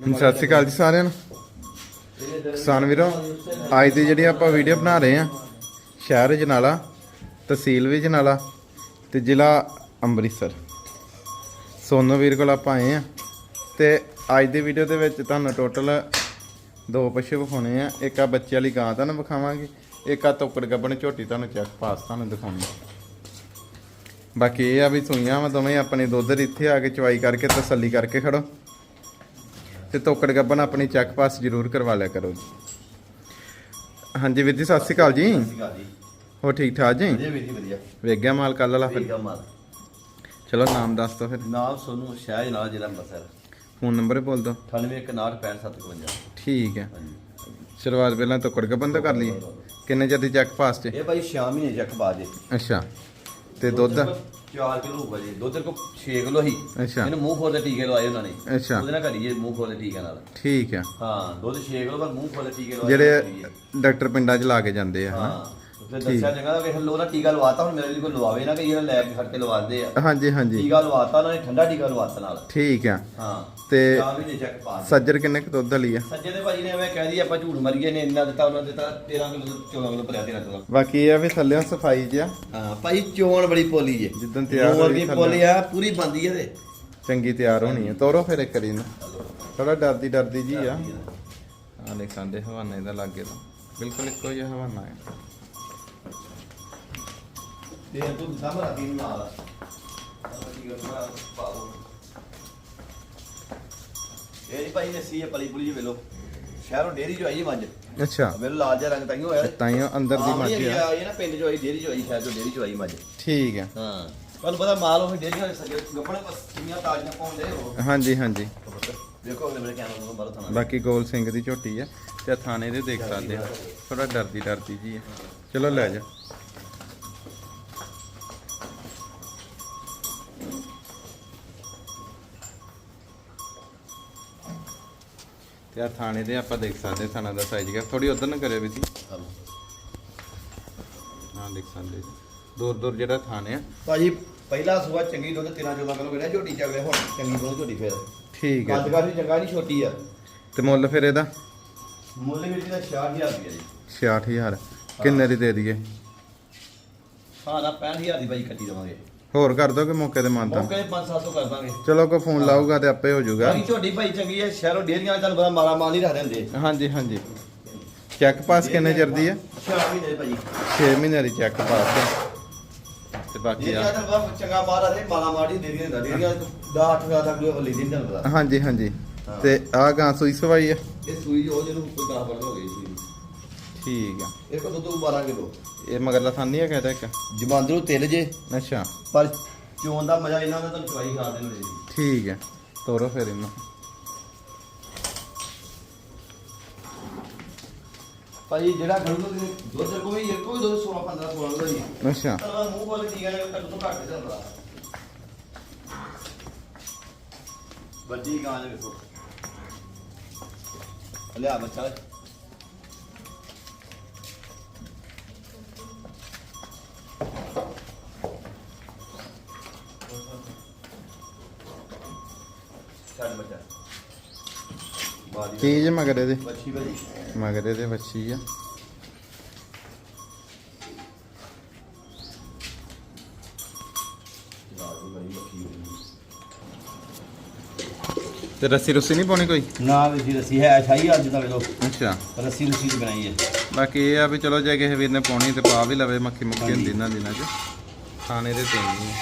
ਸਤਿ ਸ਼੍ਰੀ ਅਕਾਲ ਜੀ ਸਾਰਿਆਂ ਨੂੰ। ਕਿਸਾਨ ਵੀਰੋ, ਅੱਜ ਦੀ ਜਿਹੜੀ ਆਪਾਂ ਵੀਡੀਓ ਬਣਾ ਰਹੇ ਆ ਸ਼ਹਿਰ ਜਨਾਲਾ, ਤਹਿਸੀਲ ਵੀ ਜਨਾਲਾ ਤੇ ਜ਼ਿਲ੍ਹਾ ਅੰਮ੍ਰਿਤਸਰ। ਸੋਨੋ ਵੀਰ ਕੋਲ ਆਪਾਂ ਆਏ ਆ ਤੇ ਅੱਜ ਦੀ ਵੀਡੀਓ ਦੇ ਵਿੱਚ ਤੁਹਾਨੂੰ ਟੋਟਲ ਦੋ ਪਸ਼ੂ ਵਿਖਾਉਣੇ ਆ। ਇੱਕ ਆ ਬੱਚੇ ਵਾਲੀ ਗਾਂ ਤੁਹਾਨੂੰ ਵਿਖਾਵਾਂਗੇ, ਇੱਕ ਆ ਤੋਕੜ ਗੱਬਣ ਝੋਟੀ ਤੁਹਾਨੂੰ ਚੈੱਕ ਪਾਸ ਤੁਹਾਨੂੰ ਦਿਖਾਉਣੀ। ਬਾਕੀ ਇਹ ਆ ਵੀ ਸੂਈਆਂ ਵਾ, ਦੋਵੇਂ ਆਪਣੇ ਦੁੱਧ ਇੱਥੇ ਆ ਕੇ ਚਵਾਈ ਕਰਕੇ ਤਸੱਲੀ ਕਰਕੇ ਖੜੋ। ਤੇ ਤੋਕੜ ਗੱਬਨ ਆਪਣੀ ਚੈੱਕ ਪਾਸ ਜ਼ਰੂਰ ਕਰਵਾ ਲਿਆ ਕਰੋ ਜੀ। ਹਾਂਜੀ ਵੀਰ ਜੀ ਸਤਿ ਸ਼੍ਰੀ ਅਕਾਲ ਜੀ। ਹੋ ਠੀਕ ਠਾਕ ਜੀ? ਵਧੀਆ ਵੀਰ ਜੀ ਵਧੀਆ। ਵੇਖ ਗਿਆ ਮਾਲ ਕੱਲ ਵਾਲਾ ਫਿਰ? ਮਾਲ। ਚਲੋ ਨਾਮ ਦੱਸ ਦੋ ਫਿਰ। ਨਾਮ ਸੋਨੂੰ ਸ਼ਾਹ ਨਾਲ ਜ਼ਿਲ੍ਹਾ ਅੰਮ੍ਰਿਤਸਰ। ਫੋਨ ਨੰਬਰ ਬੋਲ ਦੋ 9819655752 ਠੀਕ ਹੈ। ਸ਼ੁਰੂਆਤ ਪਹਿਲਾਂ ਤੋਕੜ ਗੱਬਨ ਤੋਂ ਕਰ ਲਈਏ। ਕਿੰਨੇ ਚਿਰ ਦੀ ਚੈੱਕ ਪਾਸ ਚ ਇਹ ਭਾਈ 6 ਮਹੀਨੇ ਚੱਕ ਬਾਅਦ ਜੀ। ਅੱਛਾ। ਤੇ ਦੁੱਧ? 4 ਕਿਲੋ ਹੋਊਗਾ ਜੀ। ਦੁੱਧ ਕੋ 6 ਕਿਲੋ ਹੀ ਅੱਛਾ। ਇਹਨੂੰ ਮੂੰਹ ਖੋਲ ਦੇ ਟੀਕੇ ਲਵਾਏ ਉਹਨਾਂ ਨੇ। ਅੱਛਾ। ਉਹਦੇ ਨਾਲ ਕਰੀਏ ਮੂੰਹ ਖੋਲ ਦੇ ਟੀਕੇ ਨਾਲ। ਠੀਕ ਹੈ ਹਾਂ ਦੁੱਧ 6 ਕਿਲੋ ਪਰ ਮੂੰਹ ਖੋਲ ਦੇ ਟੀਕੇ ਲਵਾਏ ਜਿਹੜੇ ਡਾਕਟਰ ਪਿੰਡਾਂ 'ਚ ਲਾ ਕੇ ਜਾਂਦੇ ਆ ਹਾਂ। ਫਿਰ ਦੱਸਿਆ ਚੰਗਾ ਕਿ ਹਲੋ ਦਾ ਟੀਕਾ ਲਵਾਤਾ ਹੁਣ ਮੇਰੇ ਲਈ ਕੋਈ ਲਵਾਵੇ ਨਾ ਕਿ ਇਹ ਲੈ ਕੇ ਫੜ ਕੇ ਲਵਾਦੇ ਆ। ਹਾਂਜੀ ਹਾਂਜੀ। ਟੀਕਾ ਲਵਾਤਾ ਉਹਨਾਂ ਨੇ ਠੰਡਾ ਟੀਕਾ ਲਵਾਤਾ ਨਾਲ। ਠੀਕ ਆ। ਹਾਂ ਤੇ 4 ਮਹੀਨੇ ਚੱਕ ਪਾਸ ਸੱਜਰ ਕਿੰਨੇ ਕੁ ਦੁੱਧ ਵਾਲੀ ਆ? ਸੱਜੇ ਦੇ ਭਾਜੀ ਨੇ ਐਵੇਂ ਕਹਿ ਦੀ ਆਪਾਂ ਝੂਠ ਮਰੀਏ ਨੇ ਇੰਨਾ ਦਿੱਤਾ ਉਹਨਾਂ ਨੇ ਦਿੱਤਾ 13 ਕਿਲੋ 14 ਕਿਲੋ ਭਰਿਆ 13 ਕਿਲੋ ਬਾਕੀ ਇਹ ਆ ਵੀ ਥੱਲਿਓਂ ਸਫ਼ਾਈ ਜਿਆ ਹਾਂ ਭਾਈ ਚੋਣ ਬੜੀ ਪੋਲੀ ਜੇ। ਜਿੱਦਣ ਤਿਆਰ ਹੋਰ ਹੋਈ ਵੀ ਥੱਲੇ। ਪੋਲੀ ਆ ਪੂਰੀ ਬੰਦੀ ਇਹਦੇ। ਚੰਗੀ ਤਿਆਰ ਹੋਣੀ ਹੈ ਤੋਰੋ ਫਿਰ ਇੱਕ ਵਾਰੀ ਨਾ ਥੋੜਾ ਡਰਦੀ ਡਰਦੀ ਜੀ ਆ। ਆ। ਦੇਖ ਸੰਦੇ ਹਵਾਨਾ ਇਹਦਾ ਲੱਗੇ ਤਾਂ। ਬਿਲਕੁਲ ਇੱਕੋ ਜਿਹਾ ਹਵਾਨਾ ਹੈ ਤੇ ਤੂੰ ਦਮ ਰਾਤੀ ਨੂੰ ਨਾਲ। ਇਹ ਨਹੀਂ ਭਾਈ ਨਸੀ ਹੈ ਪਲੀ ਪੁਲੀ ਜੀ ਵੇਲੋ। ਸ਼ਹਿਰੋਂ ਡੇਰੀ ਜੋ ਆਈ ਮੱਝ। ਅੱਛਾ। ਵੇਲੋ ਲਾਲ ਜਿਹਾ ਰੰਗ ਤਾਂ ਹੀ ਹੋਇਆ ਤਾਈਓ ਅੰਦਰ ਦੀ ਮੱਝ ਆ। ਆਈ ਨਾ ਪਿੰਡ ਜੋ ਆਈ ਡੇਰੀ ਜੋ ਆਈ ਸ਼ਹਿਰ ਤੋਂ ਡੇਰੀ ਜੋ ਆਈ ਮੱਝ। ਠੀਕ ਹੈ ਹਾਂ। ਤੁਹਾਨੂੰ ਪਤਾ ਮਾਲ ਉਹ ਡੇਰੀ ਵਾਲੇ ਸੱਜੇ ਗੱਪਣੇ ਬਸ ਕਿੰਨੀਆਂ ਤਾਜ਼ੀਆਂ ਪਾਉਂਦੇ ਉਹ। ਹਾਂਜੀ ਹਾਂਜੀ। ਦੇਖੋ ਅਗਲੇ ਮੇਰੇ ਕੈਮਰਾ ਨੂੰ ਬਾਹਰ ਥਾਣਾ। ਬਾਕੀ ਗੋਲ ਸਿੰਘ ਦੀ ਝੋਟੀ ਆ ਤੇ ਥਾਣੇ ਦੇ ਦੇਖ ਸਕਦੇ ਆ। ਥੋੜਾ ਡਰਦੀ ਡਰਦੀ ਜੀ ਆ। ਚਲੋ ਲੈ ਜਾ। ਤੇ ਆ ਥਾਣੇ ਦੇ ਆਪਾਂ ਦੇਖ ਸਕਦੇ ਥਾਣਾ ਦਾ ਸਾਈਜ਼ ਹੈ ਥੋੜੀ ਉਧਰ ਨਾ ਕਰਿਓ ਵੀ ਜੀ। ਹਾਂ ਦੇਖ ਸਕਦੇ। ਜੀ ਦੂਰ ਦੂਰ ਜਿਹੜਾ ਥਾਣੇ ਆ। ਭਾਜੀ ਪਹਿਲਾ ਸੂਆ ਚੰਗੀ ਦੁੱਧ 13 14 ਕਿਲੋ ਕਿਹੜਾ ਝੋਟੀ ਚੱਲੇ ਹੁਣ ਚੰਗੀ ਦੁੱਧ ਝੋਟੀ ਫੇਰ। ਠੀਕ ਹੈ ਕੱਦ ਕਾਫੀ ਚੰਗਾ ਨਹੀਂ ਛੋਟੀ ਆ। ਤੇ ਮੁੱਲ ਫਿਰ ਇਹਦਾ? ਮੁੱਲ ਵੀ ਇਹਦਾ 60000 ਰੁਪਏ ਜੀ। 66000 ਕਿੰਨੇ ਦੀ ਦੇ ਦਈਏ? ਹਾਂ। ਨਾ 65000 ਦੀ ਭਾਈ ਕੱਟੀ ਦਵਾਂਗੇ। ਹੋਰ ਕਰ ਦੋਗੇ ਮੌਕੇ ਤੇ ਮਾਨਤਾ? ਮੌਕੇ 5-700 ਕਰ ਦਾਂਗੇ। ਚਲੋ ਕੋਈ ਫੋਨ ਲਾਊਗਾ ਤੇ ਆਪੇ ਹੋ ਜਾਊਗਾ। ਬਾਕੀ ਝੋਟੀ ਭਾਈ ਚੰਗੀ ਹੈ ਸ਼ਹਿਰੋਂ ਡੇਰੀਆਂ ਵਾਲੇ ਤੁਹਾਨੂੰ ਪਤਾ ਮਾਲਾ ਮਾਲ ਹੀ ਰੱਖ ਦਿੰਦੇ ਹਾਂਜੀ ਹਾਂਜੀ। ਚੈੱਕ ਪਾਸ ਕਿੰਨੇ ਚਿਰ ਦੀ ਆ 6 ਮਹੀਨੇ ਭਾਜੀ 6 ਮਹੀਨੇ ਦੀ ਚੈੱਕ ਪਾਸ ਆ। ਤੇ ਬਾਕੀ ਆ ਚੰਗਾ ਮਾਲ ਆ ਮਾਲਾ ਮਾਲ ਹੀ ਡੇਰੀਆਂ ਦਾ ਡੇਰੀਆਂ 10 8000 ਤੱਕ ਉਹ ਲੈ ਦਿੰਦੇ ਤੁਹਾਨੂੰ ਪਤਾ। ਹਾਂਜੀ ਹਾਂਜੀ। ਹਾਂ। ਤੇ ਆ ਗਾਂ ਸੂਈ ਸਵਾਈ ਆ ਇਹ ਸੂਈ ਜੋ ਜਿਹਨੂੰ ਕੋਈ 10 ਵਰਦ ਹੋ ਗਈ ਸੂਈ ਠੀਕ ਆ। ਇਹ ਕੋ ਦੁੱਧ 12 ਕਿਲੋ ਇਹ ਮਗਰਲਾ ਥਾਨੀ ਆ ਕਹਿੰਦਾ ਇੱਕ। ਜਮਾਂਦਰੂ ਤਿਲ ਜੇ। ਅੱਛਾ। ਪਰ ਚੋਣ ਦਾ ਮਜ਼ਾ ਇਹਨਾਂ ਦਾ ਤੁਹਾਨੂੰ ਚਵਾਈ ਖਾ ਦੇਣ ਦੇ। ਠੀਕ ਹੈ ਤੋਰੋ ਫਿਰ ਇਹਨੂੰ। ਭਾਜੀ ਜਿਹੜਾ ਗੜੂ ਤੋਂ ਦੁੱਧ ਕੋਈ ਇਹ ਕੋਈ ਦੁੱਧ 16 15 16 ਦਾ ਹੀ ਅੱਛਾ। ਤਾਂ ਮੂੰਹ ਕੋਲ ਠੀਕ ਹੈ ਕੱਟ ਤੋਂ ਘੱਟ ਦੇ ਹੁੰਦਾ ਵੱਡੀ ਗਾਂ ਦੇ ਵੇਖੋ ਲਿਆ ਬੱਚਾ ਛੱਡ ਬੱਚਾ ਬਾਦੀ ਕੀ ਜੇ ਮਗਰ ਇਹਦੇ ਬੱਚੀ ਭਾਜੀ। ਮਗਰ ਇਹਦੇ ਵੱਛੀ ਆ। ਤੇ ਰੱਸੀ ਰੁੱਸੀ ਨਹੀਂ ਪਾਉਣੀ ਕੋਈ? ਨਾ ਵੀ ਰਸੀ ਹੈ ਛਾਈ ਅੱਜ ਤੱਕ ਲੋ ਅੱਛਾ। ਰੱਸੀ ਰਸੀ ਬਣਾਈ ਹੈ। ਬਾਕੀ ਇਹ ਆ ਵੀ ਚਲੋ ਜੇ ਕਿਸੇ ਵੀਰ ਨੇ ਪਾਉਣੀ ਤੇ ਪਾ ਵੀ ਲਵੇ ਮੱਖੀ ਮੁੱਖੀ ਹੁੰਦੀ ਇਹਨਾਂ ਦਿਨਾਂ 'ਚ। ਖਾਣੇ ਦੇ ਤੇ ਨਹੀਂ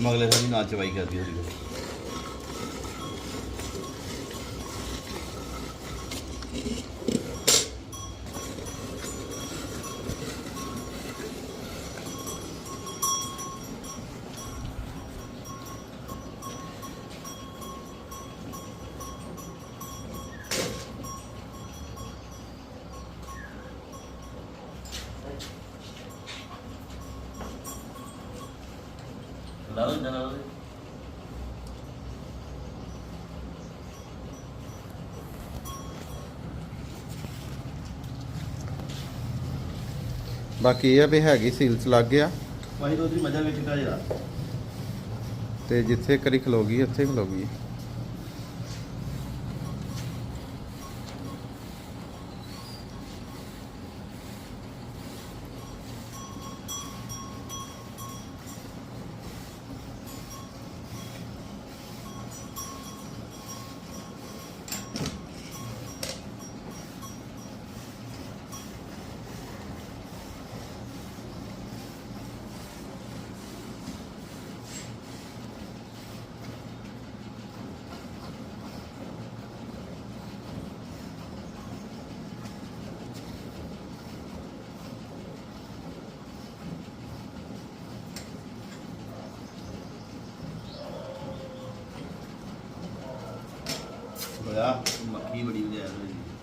ਮਗਲੇ ਸਾਡੀ ਨਾਲ ਚਵਾਈ ਕਰਦੀ ਵੱਡਾ ਹੋ ਜਾਂਦਾ ਬਾਕੀ ਇਹ ਆ ਵੀ ਹੈਗੀ ਸੀਲਸ ਲੱਗ ਗਿਆ। ਵਾਹਿਗੁਰੂ ਦੀ ਮਜ਼ਾ ਵਿੱਚ ਜਰਾ ਤੇ ਜਿੱਥੇ ਕਰੀ ਖਲੋਗੀ ਉੱਥੇ ਖਲੋ ਗਈ। ਬੜਾ ਮੱਖੀ ਬੜੀ ਵਧੀਆ ਹੋਈ ਠੀਕ ਹੈ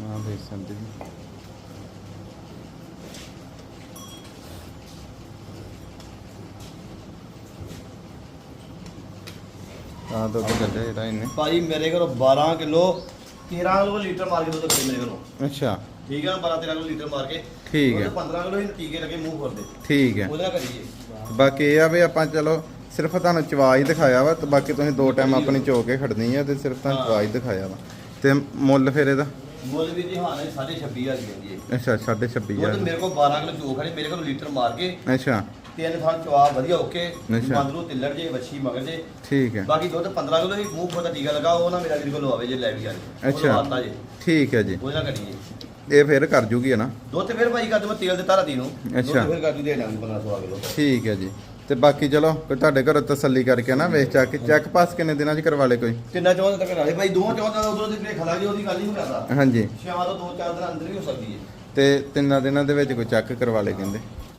ਹਾਂ ਦੇਖ ਸਕਦੇ ਜੀ। ਆ ਦੁੱਧ ਕੱਢਿਆ ਜਿਹੜਾ ਇਹਨੇ। ਭਾਈ ਮੇਰੇ ਕੋਲ 12 ਕਿਲੋ 13 ਕਿਲੋ ਲੀਟਰ ਮਾਰ ਕੇ ਦੁੱਧ ਕੱਢੇ ਮੇਰੇ ਕੋਲੋਂ ਅੱਛਾ। ਠੀਕ ਆ 12 13 ਕਿਲੋ ਲੀਟਰ ਮਾਰ ਕੇ। ਠੀਕ ਹੈ। ਉਹਦੇ 15 ਕਿਲੋ ਹੀ ਟੀਕੇ ਲੱਗੇ ਮੂੰਹ ਫੁਰਦੇ। ਠੀਕ ਹੈ ਉਹਦਾ ਕਰੀਏ। ਬਾਕੀ ਇਹ ਆ ਵੀ ਆਪਾਂ ਚਲੋ ਸਿਰਫ ਤੁਹਾਨੂੰ ਚਵਾ ਹੀ ਦਿਖਾਇਆ ਵਾ ਤੇ ਬਾਕੀ ਤੁਸੀਂ ਦੋ ਟਾਈਮ ਆਪਣੀ ਚੋ ਕੇ ਖੜਨੀ ਆ ਤੇ ਸਿਰਫ ਤੁਹਾਨੂੰ। ਚਵਾ ਹੀ ਦਿਖਾਇਆ ਵਾ। ਤੇ ਮੁੱਲ ਫਿਰ ਇਹਦਾ? ਮੁੱਲ ਵੀ ਜੀ ਹਾਂ 26500 ਦੀ ਹੈ। ਅੱਛਾ 26500 ਦੁੱਧ ਮੇਰੇ ਕੋਲ 12 ਕਿਲੋ ਚੋ ਖੜੇ ਮੇਰੇ ਕੋਲ ਲੀਟਰ ਮਾਰ ਕੇ। ਅੱਛਾ। ਤਿੰਨ ਥਾਂ ਚਵਾ ਵਧੀਆ ਓਕੇ। ਮੰਦਰੂ ਤਿੱਲੜ ਜੇ ਵੱਛੀ ਮਗਰ ਜੇ। ਠੀਕ ਹੈ। ਬਾਕੀ ਦੁੱਧ 15 ਕਿਲੋ ਮੂੰਹ ਫੋਦਾ ਟੀਕਾ ਲਗਾ ਉਹ ਨਾ ਮੇਰਾ ਵੀਰ ਕੋਲ ਆਵੇ ਜੇ ਲੈ ਵੀ ਆ ਜੇ। ਅੱਛਾ। ਲਵਾਤਾ ਜੇ। ਠੀਕ ਹੈ ਜੀ। ਉਹਦਾ ਕਰੀਏ। ਇਹ ਫਿਰ ਕਰ ਜੂਗੀ ਹੈ ਨਾ? ਦੁੱਧ ਫਿਰ ਭਾਈ ਕਰ ਦਵਾਂ ਤੇਲ ਦਿੱਤਾ ਰਾਤੀ ਨੂੰ। ਅੱਛਾ। ਦੁੱਧ ਫਿਰ ਕਰ ਦੂ ਦੇ ਲਾਂਗੇ 1500 ਕਿਲੋ। ਠੀਕ ਹੈ ਜੀ। ਤੇ ਬਾਕੀ ਚਲੋ ਕੋਈ ਤੁਹਾਡੇ ਘਰੋਂ ਤਸੱਲੀ ਕਰਕੇ ਨਾ ਵੇਚ ਚੱਕ ਚੈੱਕ ਪਾਸ ਕਿੰਨੇ ਦਿਨਾਂ ਚ ਕਰਵਾ ਲੇ ਕੋਈ? ਕਿੰਨਾ ਚਾਹੁੰਦਾ ਤੱਕ ਨਾਲੇ ਭਾਈ ਦੋ ਚਾਹੁੰਦਾ ਉਧਰੋਂ ਦੀ ਭੇਖ ਲਾ ਜੀ ਉਹਦੀ ਗੱਲ ਹੀ ਨਹੀਂ ਕਰਦਾ। ਹਾਂਜੀ। ਛੇਵਾਂ ਤੋਂ ਦੋ ਚਾਰ ਦਿਨ ਅੰਦਰ ਵੀ ਹੋ ਸਕਦੀ ਹੈ। ਤੇ ਤਿੰਨਾਂ ਦਿਨਾਂ ਦੇ ਵਿੱਚ ਕੋਈ ਚੈੱਕ ਕਰਵਾ ਲੇ ਕਹਿੰਦੇ?